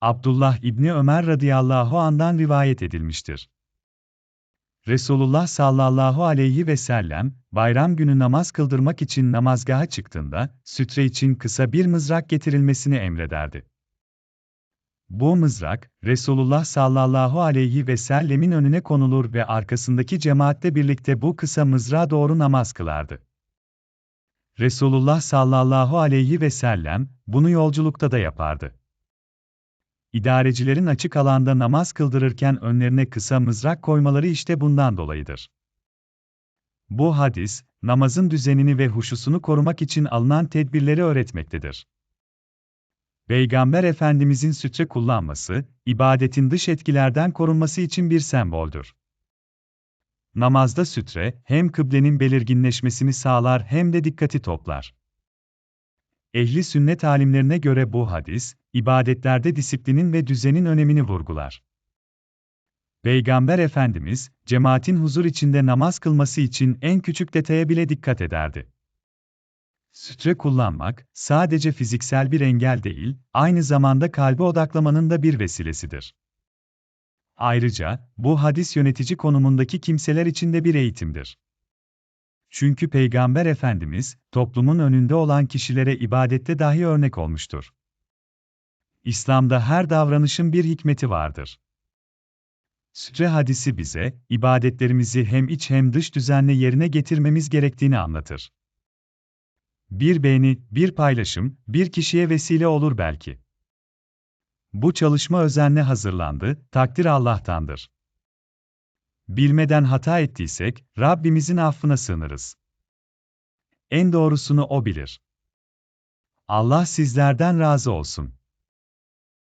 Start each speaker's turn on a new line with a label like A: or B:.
A: Abdullah İbni Ömer radıyallahu andan rivayet edilmiştir. Resulullah sallallahu aleyhi ve sellem, bayram günü namaz kıldırmak için namazgaha çıktığında, sütre için kısa bir mızrak getirilmesini emrederdi. Bu mızrak, Resulullah sallallahu aleyhi ve sellemin önüne konulur ve arkasındaki cemaatle birlikte bu kısa mızrağa doğru namaz kılardı. Resulullah sallallahu aleyhi ve sellem, bunu yolculukta da yapardı. İdarecilerin açık alanda namaz kıldırırken önlerine kısa mızrak koymaları işte bundan dolayıdır. Bu hadis, namazın düzenini ve huşusunu korumak için alınan tedbirleri öğretmektedir. Peygamber Efendimizin sütre kullanması, ibadetin dış etkilerden korunması için bir semboldür. Namazda sütre, hem kıblenin belirginleşmesini sağlar hem de dikkati toplar. Ehli sünnet alimlerine göre bu hadis, ibadetlerde disiplinin ve düzenin önemini vurgular. Peygamber Efendimiz, cemaatin huzur içinde namaz kılması için en küçük detaya bile dikkat ederdi. Sütre kullanmak, sadece fiziksel bir engel değil, aynı zamanda kalbe odaklamanın da bir vesilesidir. Ayrıca, bu hadis yönetici konumundaki kimseler için de bir eğitimdir. Çünkü Peygamber Efendimiz, toplumun önünde olan kişilere ibadette dahi örnek olmuştur. İslam'da her davranışın bir hikmeti vardır. Sütre hadisi bize, ibadetlerimizi hem iç hem dış düzenle yerine getirmemiz gerektiğini anlatır. Bir beğeni, bir paylaşım, bir kişiye vesile olur belki. Bu çalışma özenle hazırlandı, takdir Allah'tandır. Bilmeden hata ettiysek, Rabbimizin affına sığınırız. En doğrusunu O bilir. Allah sizlerden razı olsun.